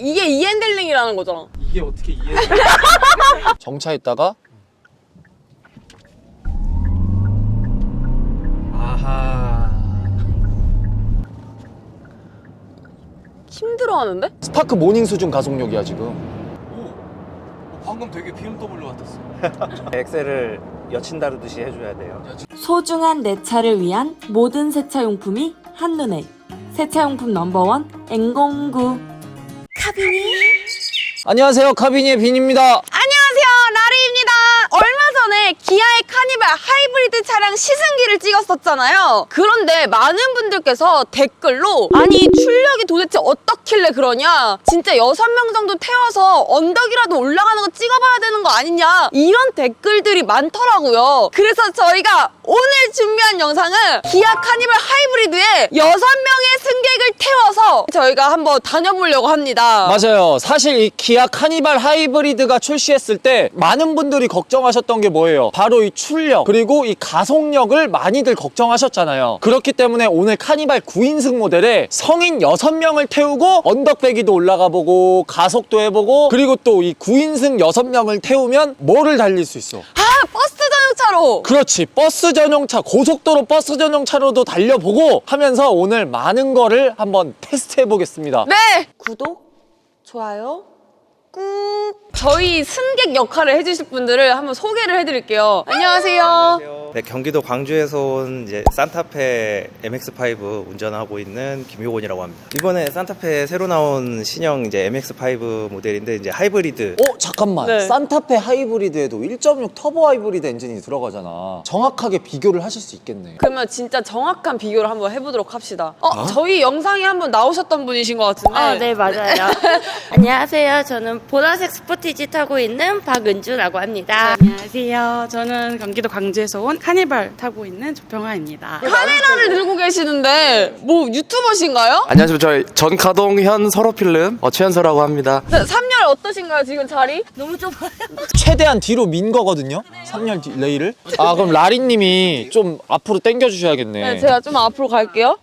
이게 이엔델링이라는 거잖아. 이게 어떻게 이해? 정차했다가 아하. 힘들어하는데? 스파크 모닝 수준 가속력이야 지금. 방금 되게 BMW 같았어. 엑셀을 여친 다루듯이 해줘야 돼요. 소중한 내 차를 위한 모든 세차용품이 한눈에 세차용품 넘버원 N09 안녕하세요 카비니의 빈입니다. 안녕하세요, 라리입니다. 얼마 전에 기아의 카니발 하이브리드 차량 시승기를 찍었었잖아요. 그런데 많은 분들께서 댓글로 아니 출력이 도대체 어떻길래 그러냐? 진짜 여섯 명 정도 태워서 언덕이라도 올라가는 거 찍어봐야 되는 거 아니냐? 이런 댓글들이 많더라고요. 그래서 저희가 오늘 준비한 영상은 기아 카니발 하이브리드에 여섯 명의 승객을 태워서 저희가 한번 다녀보려고 합니다. 맞아요. 사실 이 기아 카니발 하이브리드가 출시했을 때 많은 분들이 걱정하셨던 게 뭐예요? 바로 이 출력 그리고 이 가속력을 많이들 걱정하셨잖아요. 그렇기 때문에 오늘 카니발 9인승 모델에 성인 6명을 태우고 언덕 배기도 올라가 보고 가속도 해보고 그리고 또 이 9인승 6명을 태우면 뭐를 달릴 수 있어? 아, 버스 전용차로! 그렇지 버스 전용차 고속도로 버스 전용차로도 달려보고 하면서 오늘 많은 거를 한번 테스트 해 보겠습니다. 네! 구독, 좋아요, 꾹. 저희 승객 역할을 해주실 분들을 한번 소개를 해드릴게요. 안녕하세요. 네, 경기도 광주에서 온 이제 산타페 MX5 운전하고 있는 김효곤이라고 합니다. 이번에 산타페 새로 나온 신형 이제 MX5 모델인데 이제 하이브리드 어 잠깐만 네. 산타페 하이브리드에도 1.6 터보 하이브리드 엔진이 들어가잖아 정확하게 비교를 하실 수 있겠네 그러면 진짜 정확한 비교를 한번 해보도록 합시다. 어, 저희 영상에 한번 나오셨던 분이신 것 같은데. 아, 네, 맞아요. 안녕하세요. 저는 보라색 스포티 지 타고 있는 박은주라고 합니다. 안녕하세요. 저는 경기도 광주에서 온 카니발 타고 있는 조평아입니다. 카메라를 들고 계시는데 뭐 유튜버신가요? 안녕하세요. 저희 전가동현 서로필름 어, 최현서라고 합니다. 네, 3열 어떠신가요 지금 자리? 너무 좁아요. 최대한 뒤로 민 거거든요 3열 뒤- 레일을 아 그럼 라리님이 좀 앞으로 당겨 주셔야겠네 네, 제가 좀 앞으로 갈게요.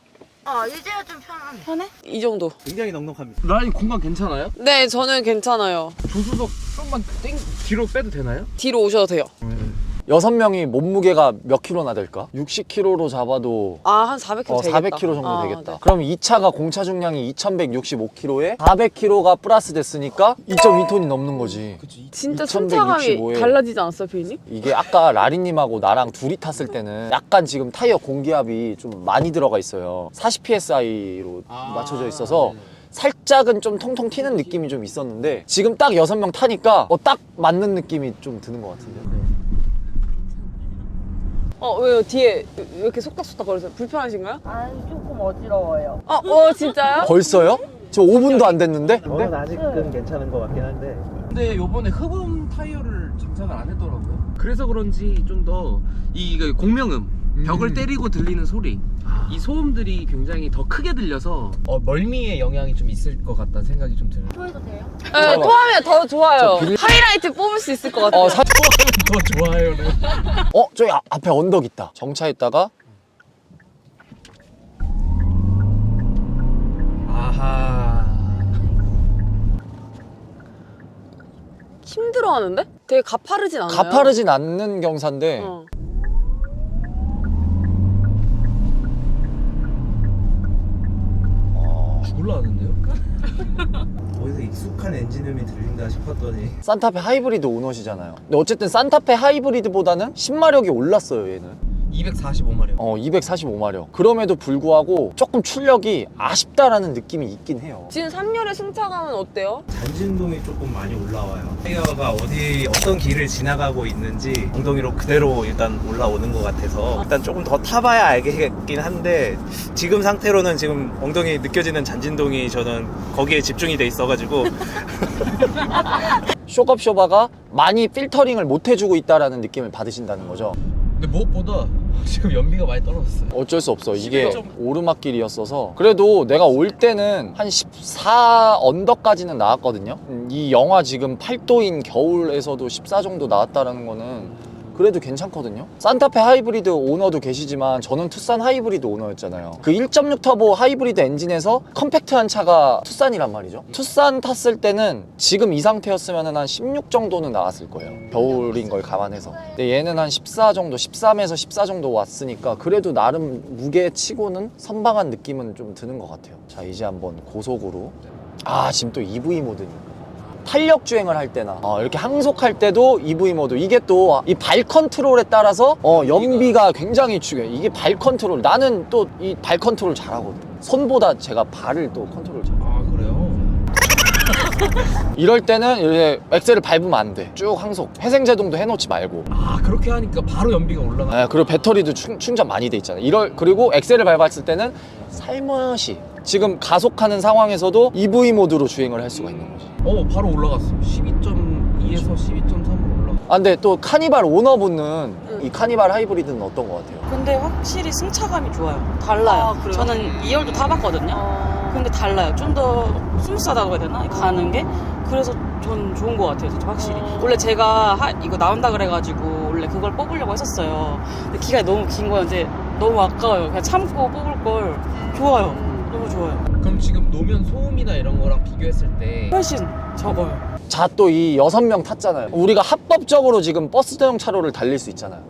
어, 이제야 좀 편하네. 이 정도. 굉장히 넉넉합니다. 라인 공간 괜찮아요? 네, 저는 괜찮아요. 조수석 좀만 땡 뒤로 빼도 되나요? 뒤로 오셔도 돼요. 여섯 명이 몸무게가 몇 킬로나 될까? 60킬로로 잡아도 아, 한 400km 어, 되겠다. 400kg 정도 아, 되겠다. 네. 그럼 이 차가 공차 중량이 2165kg에 400kg가 플러스 됐으니까 2.2톤이 넘는 거지. 진짜 2165 승차감이 에. 달라지지 않았어요, 피디님? 이게 아까 라리님하고 나랑 둘이 탔을 때는 약간 지금 타이어 공기압이 좀 많이 들어가 있어요. 40psi로 맞춰져 있어서 살짝은 좀 통통 튀는 느낌이 좀 있었는데 지금 딱 여섯 명 타니까 어, 딱 맞는 느낌이 좀 드는 것 같은데. 어, 왜요? 뒤에 왜 이렇게 속닥속닥 거리세요? 불편하신가요? 아, 조금 어지러워요. 어, 어, 진짜요? 벌써요? 저 5분도 안 됐는데? 저는 아직은 괜찮은 것 같긴 한데 근데 요번에 흡음 타이어를 장착을 안 했더라고요. 그래서 그런지 좀 더 이 공명음 벽을 때리고 들리는 소리 이 소음들이 굉장히 더 크게 들려서 어, 멀미에 영향이 좀 있을 것 같다는 생각이 좀 들어요. 토해도 돼요? 네, 토하면 더 좋아요. 저 빌- 하이라이트 뽑을 수 있을 것 같아요. 어, 사... 더 좋아요를. 어 저기 앞- 앞에 언덕 있다. 정차했다가 아하. 힘들어하는데? 되게 가파르진 않아요. 가파르진 않는 경사인데 어. 죽을라는데요? 어디서 익숙한 엔진음이 들린다 싶었더니 산타페 하이브리드 오너시잖아요. 근데 어쨌든 산타페 하이브리드보다는 신마력이 올랐어요 얘는. 245마력. 어 245마력. 그럼에도 불구하고 조금 출력이 아쉽다라는 느낌이 있긴 해요. 지금 3열의 승차감은 어때요? 잔진동이 조금 많이 올라와요. 타이어가 어디 어떤 길을 지나가고 있는지 엉덩이로 그대로 일단 올라오는 것 같아서 일단 조금 더 타봐야 알겠긴 한데 지금 상태로는 지금 엉덩이 느껴지는 잔진동이 저는 거기에 집중이 돼 있어가지고 쇼겁쇼바가 많이 필터링을 못 해주고 있다라는 느낌을 받으신다는 거죠. 근데 무엇보다 지금 연비가 많이 떨어졌어요. 어쩔 수 없어. 이게 오르막길이었어서. 그래도 내가 올 때는 한 14 언더까지는 나왔거든요. 음, 이 영하 지금 8도인 겨울에서도 14 정도 나왔다라는 거는 그래도 괜찮거든요. 산타페 하이브리드 오너도 계시지만 저는 투싼 하이브리드 오너였잖아요. 그 1.6 터보 하이브리드 엔진에서 컴팩트한 차가 투싼이란 말이죠. 투싼 탔을 때는 지금 이 상태였으면 한 16 정도는 나왔을 거예요. 겨울인 걸 감안해서. 근데 얘는 한 14 정도, 13에서 14 정도 왔으니까 그래도 나름 무게 치고는 선방한 느낌은 좀 드는 것 같아요. 자, 이제 한번 고속으로. 아, 지금 또 EV 모드니까. 탄력 주행을 할 때나 어, 이렇게 항속할 때도 EV 모드 이게 또 이 발 컨트롤에 따라서 어, 연비가 굉장히 중요해 이게 발 컨트롤 나는 또 이 발 컨트롤 잘하거든 손보다 제가 발을 또 컨트롤 잘아 그래요? 이럴 때는 이렇게 엑셀을 밟으면 안 돼 쭉 항속 회생 제동도 해놓지 말고 아 그렇게 하니까 바로 연비가 올라가. 네, 그리고 배터리도 충, 충전 많이 돼 있잖아요. 이럴 그리고 엑셀을 밟았을 때는 살며시 지금 가속하는 상황에서도 EV 모드로 주행을 할 수가 있는 거지. 어 바로 올라갔어. 12.2에서 12.3으로 올라가. 아 근데 또 카니발 오너분은 이 카니발 하이브리드는 어떤 것 같아요? 근데 확실히 승차감이 좋아요. 달라요. 저는 2열도 타봤거든요. 근데 달라요. 좀 더 스무스하다고 해야 되나? 가는 게. 그래서 전 좋은 것 같아요. 진짜 확실히. 원래 제가 하- 이거 나온다 그래가지고 원래 그걸 뽑으려고 했었어요. 근데 기간이 너무 긴 거예요. 이제 너무 아까워요. 그냥 참고 뽑을 걸. 좋아요. 너무 좋아요. 그럼 지금 노면 소음이나 이런 거랑 비교했을 때 훨씬 적어요. 자 또 이 여섯 명 탔잖아요. 우리가 합법적으로 지금 버스 전용 차로를 달릴 수 있잖아요.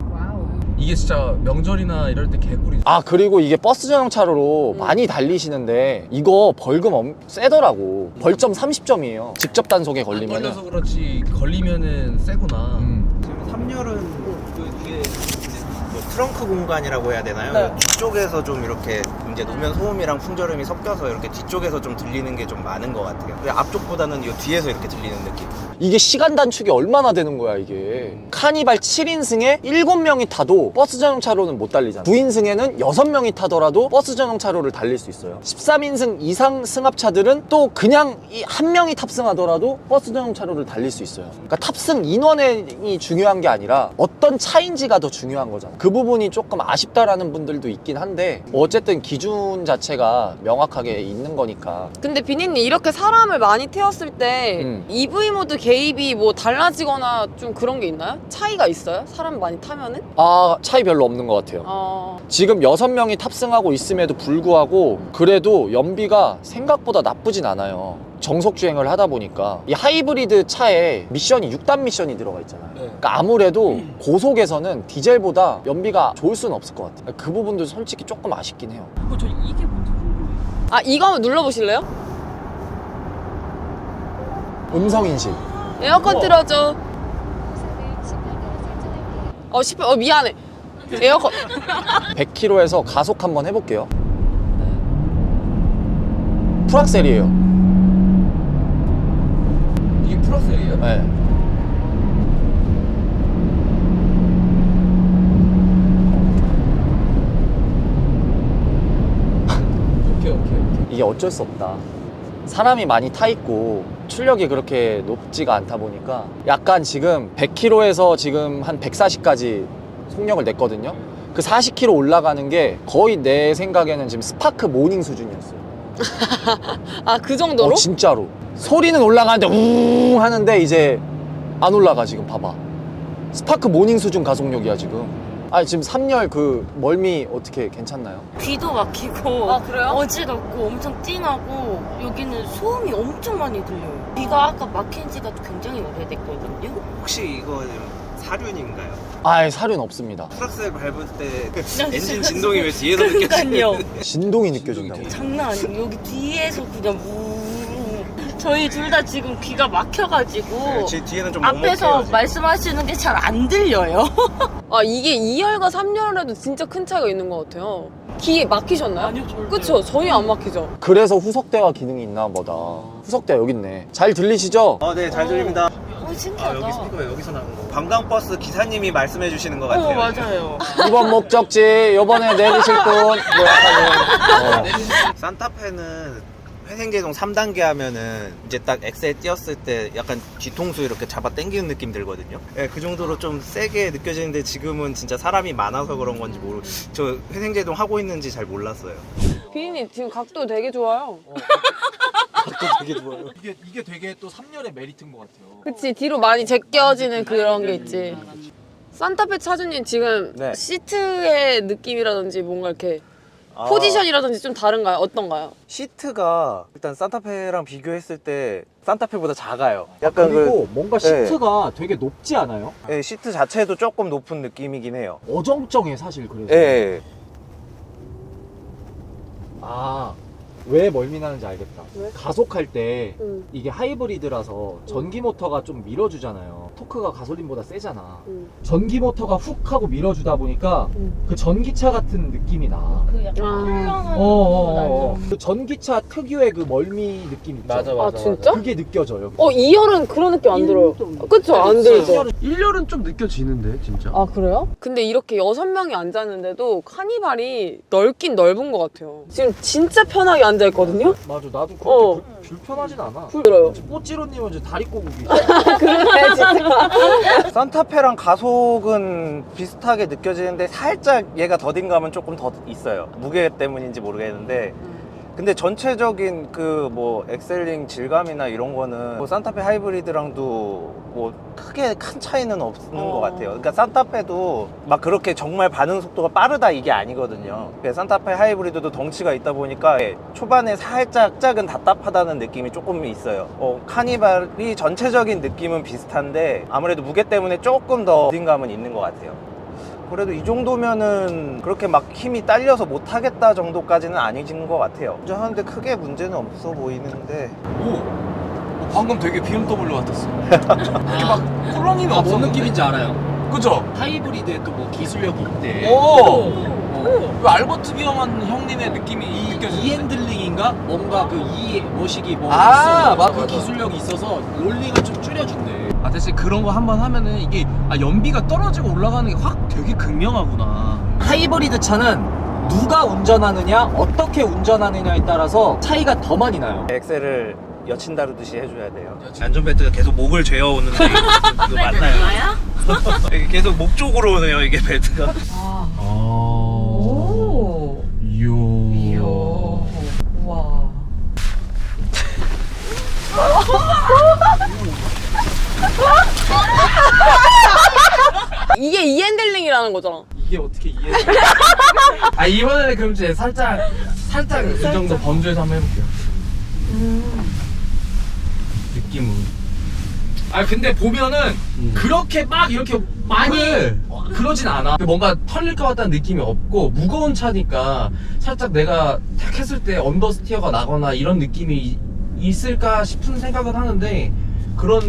이게 진짜 명절이나 이럴 때 개꿀이죠. 아 그리고 이게 버스 전용 차로로 많이 달리시는데 이거 벌금 엄 세더라고. 벌점 30점이에요. 직접 단속에 안 걸리면은. 걸려서 그렇지 걸리면은 세구나. 음. 지금 3열은 그 이게 이제 뭐 트렁크 공간이라고 해야 되나요? 네. 뒤쪽에서 좀 이렇게 이제 노면 소음이랑 풍절음이 섞여서 이렇게 뒤쪽에서 좀 들리는 게 좀 많은 것 같아요. 근데 앞쪽보다는 이 뒤에서 이렇게 들리는 느낌. 이게 시간 단축이 얼마나 되는 거야 이게? 카니발 7인승에 7명이 타도 버스 전용 차로는 못 달리잖아. 9인승에는 6명이 타더라도 버스 전용 차로를 달릴 수 있어요. 13인승 이상 승합차들은 또 그냥 이한 명이 탑승하더라도 버스 전용 차로를 달릴 수 있어요. 그러니까 탑승 인원이 중요한 게 아니라 어떤 차인지가 더 중요한 거잖아. 그 부분이 조금 아쉽다라는 분들도 있긴 한데 어쨌든 기준 자체가 명확하게 있는 거니까 근데 비니님 이렇게 사람을 많이 태웠을 때 음. EV 모드 개입이 뭐 달라지거나 좀 그런 게 있나요? 차이가 있어요? 사람 많이 타면은? 아 차이 별로 없는 것 같아요 어... 지금 여섯 명이 탑승하고 있음에도 불구하고 그래도 연비가 생각보다 나쁘진 않아요. 정속 주행을 하다 보니까 이 하이브리드 차에 미션이 6단 미션이 들어가 있잖아요. 그러니까 아무래도 고속에서는 디젤보다 연비가 좋을 수는 없을 것 같아요. 그 부분도 솔직히 조금 아쉽긴 해요. 저 이게 뭔지 궁금해요. 아 이거 한번 눌러보실래요? 음성 인식. 에어컨 틀어줘 어, 10, 어 미안해 에어컨 100km에서 가속 한번 해볼게요. 풀악셀이에요. 플러스예요? 네. 오케이 오케이 오케이. 이게 어쩔 수 없다. 사람이 많이 타 있고 출력이 그렇게 높지가 않다 보니까 약간 지금 100km에서 지금 한 140까지 속력을 냈거든요. 그 40km 올라가는 게 거의 내 생각에는 지금 스파크 모닝 수준이었어요. 아 그 정도로? 어, 진짜로. 소리는 올라가는데 웅 하는데 이제 안 올라가 지금 봐봐. 스파크 모닝 수준 가속력이야 지금. 아니 지금 3열 그 멀미 어떻게 괜찮나요? 귀도 막히고 아, 그래요? 어지럽고 엄청 띵하고 여기는 소음이 엄청 많이 들려요. 귀가 아까 막힌 지가 굉장히 오래됐거든요. 혹시 이거 사륜인가요? 아예 사륜 없습니다. 프락셀 밟을 때 엔진 진동이 왜 뒤에서 느껴지는 그러니까요. 진동이 느껴진다고. 장난 아니에요. 여기 뒤에서 그냥 우 저희 둘 다 지금 귀가 막혀가지고 제 뒤에는 좀 앞에서 먹먹해요. 말씀하시는 게 잘 안 들려요. 아 이게 2열과 3열에도 진짜 큰 차이가 있는 것 같아요 귀에 막히셨나요? 아니요, 절대요. 그쵸 전혀 안 막히죠 그래서 후석대화 기능이 있나 보다. 후석대화 여기 있네. 잘 들리시죠? 어, 네, 잘 들립니다. 어 아, 신기하다. 여기 스피커 여기서 나는 거. 관광버스 기사님이 말씀해 주시는 것어 같아요. 맞아요. 이번 목적지 요번에 내리실 분 뭐약하는 어. 산타페는 회생제동 3단계 하면은 이제 딱 엑셀 띄었을 때 약간 뒤통수 이렇게 잡아 당기는 느낌 들거든요. 예, 그 정도로 좀 세게 느껴지는데 지금은 진짜 사람이 많아서 그런 건지 모르. 저 회생제동 하고 있는지 잘 몰랐어요. 비니님 지금 각도 되게 좋아요 되게 좋아요. 이게 이게 되게 또 3열의 메리트인 것 같아요. 그치 뒤로 많이 제껴지는 그런 게 있지 산타페 차주님 지금 네. 시트의 느낌이라든지 뭔가 이렇게 아, 포지션이라든지 좀 다른가요? 어떤가요? 시트가 일단 산타페랑 비교했을 때 산타페보다 작아요. 약간 그리고 뭔가 네. 시트가 되게 높지 않아요? 그 예, 시트 자체도 조금 높은 느낌이긴 해요. 어정쩡해 사실 그래서. 예. 아, 왜 멀미나는지 알겠다. 가속할 때 음. 이게 하이브리드라서 전기 모터가 좀 밀어주잖아요. 토크가 가솔린보다 세잖아. 음. 전기 모터가 훅 하고 밀어주다 보니까 음. 그 전기차 같은 느낌이 나. 그 약간 아. 훌륭한 어, 어, 어. 그 전기차 특유의 그 멀미 느낌 있죠? 맞아, 아 진짜? 그게 느껴져요. 어 2열은 그런 느낌 안 들어요. 그쵸? 안 들죠? 1열은 좀 느껴지는데 진짜 아 그래요? 근데 이렇게 여섯 명이 앉았는데도 카니발이 넓긴 넓은 것 같아요. 지금 진짜 편하게 앉아 있거든요. 맞아, 나도 그렇게 어. 불, 불편하진 않아. 들어요. 뽀찌로님은 이제 다리 꼬고 계시 그러네 진짜. 산타페랑 가속은 비슷하게 느껴지는데 살짝 얘가 더딘감은 조금 더 있어요. 무게 때문인지 모르겠는데 근데 전체적인 그 뭐 엑셀링 질감이나 이런 거는 뭐 산타페 하이브리드랑도 뭐 크게 큰 차이는 없는 어. 것 같아요. 그러니까 산타페도 막 그렇게 정말 반응 속도가 빠르다 이게 아니거든요. 산타페 하이브리드도 덩치가 있다 보니까 초반에 살짝 작은 답답하다는 느낌이 조금 있어요. 어, 카니발이 전체적인 느낌은 비슷한데 아무래도 무게 때문에 조금 더 어딘감은 있는 것 같아요. 그래도 이 정도면은 그렇게 막 힘이 딸려서 못하겠다 정도까지는 아니진 것 같아요. 운전하는데 크게 문제는 없어 보이는데 오! 어, 방금 되게 BMW 같았어 이렇게 막 꿀렁이는 아, 뭔 없었는데 느낌인지 알아요. 그죠? 하이브리드에 또 뭐 기술력이 있대. 오! 그 알버트 비엄한 형님의 느낌이 느껴지는데 이 핸들링인가? 뭔가 그 이 모식이 뭐 아, 있어. 맞아, 그 맞아. 기술력이 있어서 롤링을 좀 줄여준대. 아 대신 그런 거 한 번 하면은 이게 아 연비가 떨어지고 올라가는 게 확 되게 극명하구나 하이브리드 차는 누가 운전하느냐, 어떻게 운전하느냐에 따라서 차이가 더 많이 나요. 엑셀을 여친 다루듯이 해줘야 돼요. 안전벨트가 계속 목을 죄어오는데 그거 맞나요? 이게 계속 목 쪽으로 오네요 이게 벨트가. 오 이야 이게 이핸들링이라는 거잖아. 이게 어떻게 이해 아 이번에는 그럼 이제 살짝 살짝 이 정도 범주에서 한번 해볼게요 느낌은 아 근데 보면은 그렇게 막 이렇게 많이. 그러진 않아. 뭔가 털릴 것 같다는 느낌이 없고 무거운 차니까 살짝 내가 탁 했을 때 언더스티어가 나거나 이런 느낌이 있을까 싶은 생각은 하는데 그런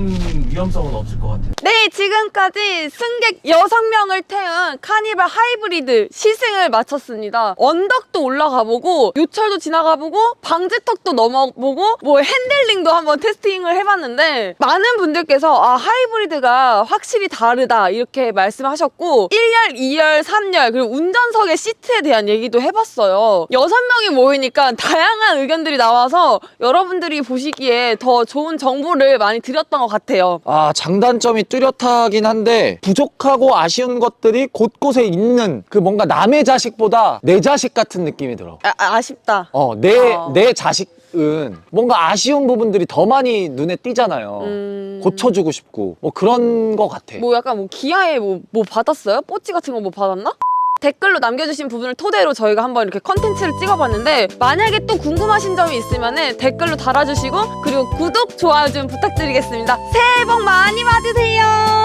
위험성은 없을 것 같아요 네, 지금까지 승객 6명을 태운 카니발 하이브리드 시승을 마쳤습니다. 언덕도 올라가보고, 요철도 지나가보고, 방지턱도 넘어보고, 뭐 핸들링도 한번 테스팅을 해봤는데, 많은 분들께서 아, 하이브리드가 확실히 다르다, 이렇게 말씀하셨고, 1열, 2열, 3열, 그리고 운전석의 시트에 대한 얘기도 해봤어요. 6명이 모이니까 다양한 의견들이 나와서 여러분들이 보시기에 더 좋은 정보를 많이 드렸 던 것 같아요. 아, 장단점이 뚜렷하긴 한데 부족하고 아쉬운 것들이 곳곳에 있는 그 뭔가 남의 자식보다 내 자식 같은 느낌이 들어. 아, 아, 아쉽다. 어, 내, 어. 내 자식은 뭔가 아쉬운 부분들이 더 많이 눈에 띄잖아요. 음. 고쳐주고 싶고 뭐 그런 거 같아. 뭐 약간 뭐 기아에 뭐, 뭐 받았어요? 뽀찌 같은 거 뭐 받았나? 댓글로 남겨주신 부분을 토대로 저희가 한번 이렇게 컨텐츠를 찍어봤는데 만약에 또 궁금하신 점이 있으면 댓글로 달아주시고 그리고 구독, 좋아요 좀 부탁드리겠습니다. 새해 복 많이 받으세요.